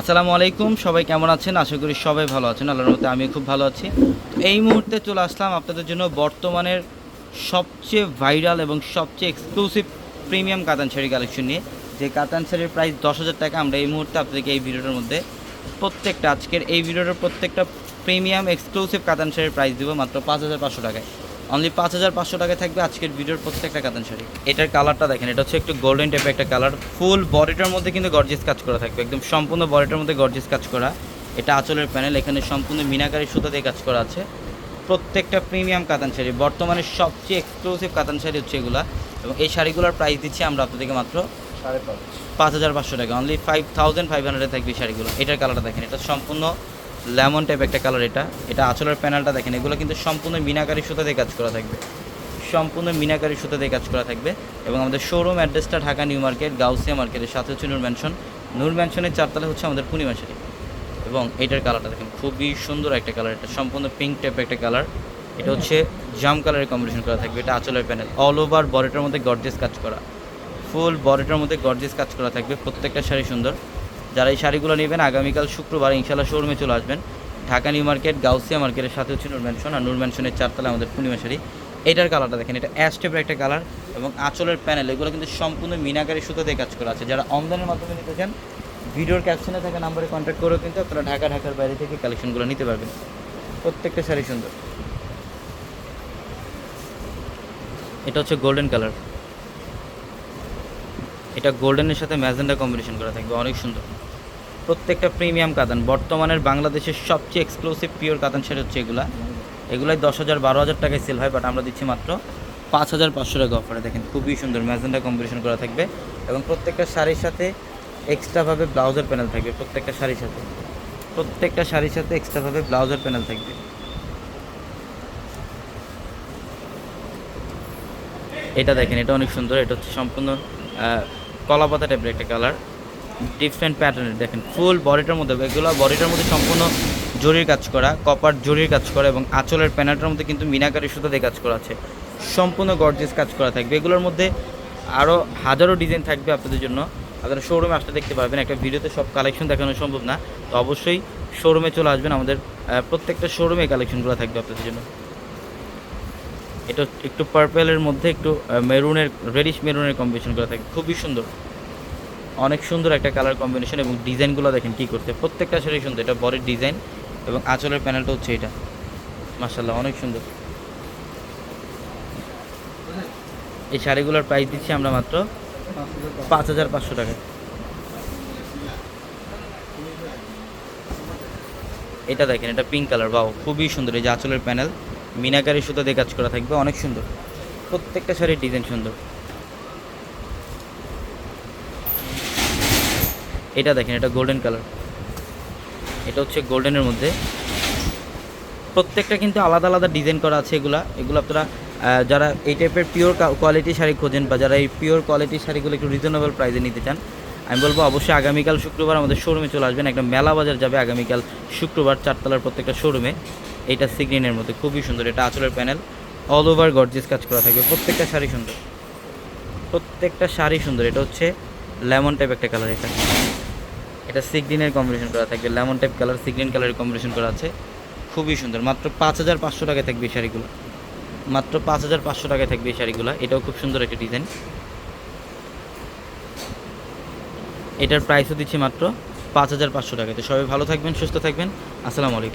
আসসালামু আলাইকুম, সবাই কেমন আছেন? আশা করি সবাই ভালো আছেন। আল্লাহর মতে আমি খুব ভালো আছি। এই মুহূর্তে চলে আসলাম আপনাদের জন্য বর্তমানের সবচেয়ে ভাইরাল এবং সবচেয়ে এক্সক্লুসিভ প্রিমিয়াম কাতান শাড়ি কালেকশন নিয়ে। যে কাতান শাড়ির প্রাইস দশ হাজার টাকা, আমরা এই মুহূর্তে আপনাদেরকে এই ভিডিওটার মধ্যে প্রত্যেকটা, আজকের এই ভিডিওটার প্রত্যেকটা প্রিমিয়াম এক্সক্লুসিভ কাতান শাড়ির প্রাইস দেবো মাত্র পাঁচ হাজার পাঁচশো টাকায়। অনলি পাঁচ হাজার পাঁচশো টাকায় থাকবে আজকের ভিডিওর প্রত্যেকটা কাতান শাড়ি। এটার কালারটা দেখেন এটা হচ্ছে একটু গোল্ডেন টাইপের একটা কালার। ফুল বডিটার মধ্যে কিন্তু গর্জেস কাজ করা থাকবে একদম সম্পূর্ণ বডিটার মধ্যে গর্জেস কাজ করা। এটা আঁচলের প্যানেল এখানে সম্পূর্ণ মিনাকারি সুতা দিয়ে কাজ করা আছে। প্রত্যেকটা প্রিমিয়াম কাতান শাড়ি বর্তমানে সবচেয়ে এক্সক্লুসিভ কাতান শাড়ি হচ্ছে এগুলা। এবং এই শাড়িগুলোর প্রাইস দিচ্ছি আমরা আপনাদেরকে মাত্র সাড়ে পাঁচ। পাঁচ হাজার পাঁচশো টাকা। অনলি ফাইভ থাউজেন্ড ফাইভ হান্ড্রেডে থাকবে শাড়িগুলো। এটার কালারটা দেখেন এটা সম্পূর্ণ লেমন টাইপ একটা কালার এটা। এটা আঁচলের প্যানেলটা দেখেন, এগুলো কিন্তু সম্পূর্ণ মিনাকারি সুতা দিয়ে কাজ করা থাকবে। সম্পূর্ণ মিনাকারি সুতা দিয়ে কাজ করা থাকবে। এবং আমাদের শোরুম অ্যাড্রেসটা ঢাকা নিউ মার্কেট গাউসিয়া মার্কেটের সাথে হচ্ছে নূর ম্যানশন নূর ম্যানশনের চারতলা হচ্ছে আমাদের পূর্ণিমা শাড়ি এবং এটার কালারটা দেখেন, খুবই সুন্দর একটা কালার এটা সম্পূর্ণ পিঙ্ক টাইপ একটা কালার এটা হচ্ছে জাম কালারের কম্বিনেশন করা থাকবে, এটা আঁচলের প্যানেল অল ওভার বডিটার মধ্যে গর্জেস কাজ করা। ফুল বডিটার মধ্যে গর্জেস কাজ করা থাকবে, প্রত্যেকটা শাড়ি সুন্দর। যারা এই শাড়িগুলো নেবেন, আগামীকাল শুক্রবার ইনশাল্লাহ শোরুমে চলে আসবেন। ঢাকা নিউ মার্কেট, গাউসিয়া মার্কেটের সাথে হচ্ছে নূর ম্যানশন আর নূর ম্যানশনের চারতলা আমাদের পূর্ণিমা শাড়ি। এটার কালারটা দেখেন, এটা অ্যাশ টাইপের একটা কালার এবং আঁচলের প্যানেল। এগুলো কিন্তু সম্পূর্ণ মিনাকারি সুতো দিয়ে কাজ করা আছে। যারা অনলাইনের মাধ্যমে নিতে চান, ভিডিওর ক্যাপশনে থাকা নাম্বারে কন্ট্যাক্ট করেও কিন্তু আপনারা ঢাকা, ঢাকার বাইরে থেকে কালেকশনগুলো নিতে পারবেন। প্রত্যেকটা শাড়ি সুন্দর। এটা হচ্ছে গোল্ডেন কালার এটা গোল্ডেনের সাথে ম্যাজেন্ডা কম্বিনেশন করা থাকবে, অনেক সুন্দর। প্রত্যেকটা প্রিমিয়াম কাতান, বর্তমানের বাংলাদেশের সবচেয়ে এক্সক্লুসিভ পিওর কাতান শাড়ি হচ্ছে এগুলা। এগুলাই দশ হাজার, বারো হাজার টাকায় সেল হয় বাট আমরা দিচ্ছি মাত্র পাঁচ হাজার পাঁচশো টাকা অফারে দেখেন, খুবই সুন্দর ম্যাজেন্ডা কম্বিনেশন করা থাকবে এবং প্রত্যেকটা শাড়ির সাথে এক্সট্রাভাবে ব্লাউজের প্যানেল থাকবে, প্রত্যেকটা শাড়ির সাথে। প্রত্যেকটা শাড়ির সাথে এক্সট্রাভাবে ব্লাউজের প্যানেল থাকবে। এটা দেখেন, এটা অনেক সুন্দর, এটা হচ্ছে সম্পূর্ণ কলাপাতা টাইপের একটা কালার ডিফারেন্ট প্যাটার্নের দেখেন ফুল বডিটার মধ্যে, এগুলো বডিটার মধ্যে সম্পূর্ণ জরির কাজ করা কপার জরির কাজ করা এবং আঁচলের প্যানেলটার মধ্যে কিন্তু মিনাকারি সুতো দিয়ে কাজ করা আছে। সম্পূর্ণ গর্জিয়াস কাজ করা থাকবে। এগুলোর মধ্যে আরও হাজারো ডিজাইন থাকবে আপনাদের জন্য। আপনারা শোরুমে আসতে দেখতে পারবেন, একটা ভিডিওতে সব কালেকশন দেখানো সম্ভব না। তো অবশ্যই শোরুমে চলে আসবেন। আমাদের প্রত্যেকটা শোরুমে কালেকশনগুলো থাকবে আপনাদের জন্য। এটা একটু পার্পেলের মধ্যে একটু মেরুনের রেডিশ মেরুনের কম্বিনেশন করা থাকে। খুবই সুন্দর। অনেক সুন্দর একটা কালার কম্বিনেশন এবং ডিজাইনগুলো দেখেন কী করতে প্রত্যেকটা শাড়ি সুন্দর, এটা বডির ডিজাইন এবং আঁচলের প্যানেলটা হচ্ছে এটা। মার্শাল্লাহ অনেক সুন্দর। এই শাড়িগুলোর প্রাইস দিচ্ছি আমরা মাত্র পাঁচ হাজার পাঁচশো টাকা এটা দেখেন, এটা পিঙ্ক কালার বাও খুবই সুন্দর। এই যে আঁচলের প্যানেল মিনাকারি সুতো দিয়ে কাজ করা থাকবে, অনেক সুন্দর। প্রত্যেকটা শাড়ির ডিজাইন সুন্দর। এটা দেখেন, এটা গোল্ডেন কালার এটা হচ্ছে গোল্ডেনের মধ্যে। প্রত্যেকটা কিন্তু আলাদা আলাদা ডিজাইন করা আছে এগুলা। এগুলো আপনারা যারা এই টাইপের পিওর কোয়ালিটি শাড়ি খোঁজেন বা যারা এই পিওর কোয়ালিটির শাড়িগুলো একটু রিজনেবল প্রাইসে নিতে চান, আমি বলব অবশ্যই আগামীকাল শুক্রবার আমাদের শোরুমে চলে আসবেন। একটা মেলা বাজার যাবে আগামীকাল শুক্রবার, চারতলার প্রত্যেকটা শোরুমে এইটা সিগ্রিনের মধ্যে। খুবই সুন্দর, এটা আঁচলের প্যানেল অল ওভার গর্জিয়াস কাজ করা থাকবে। প্রত্যেকটা শাড়ি সুন্দর। প্রত্যেকটা শাড়ি সুন্দর। এটা হচ্ছে লেমন টাইপ একটা কালার এটা। এটা সিগ্রিনের কম্বিনেশন করা থাকবে। Lemon type colour sea green কালারের কম্বিনেশন করা আছে। খুবই সুন্দর। মাত্র পাঁচ হাজার পাঁচশো টাকায় থাকবে এই শাড়িগুলো। মাত্র পাঁচ হাজার পাঁচশো টাকায় থাকবে এই শাড়িগুলো। এটাও খুব সুন্দর একটা ডিজাইন এটার প্রাইসও দিচ্ছি মাত্র পাঁচ হাজার পাঁচশো টাকায়। তো সবাই ভালো থাকবেন, সুস্থ থাকবেন। আসসালামু আলাইকুম।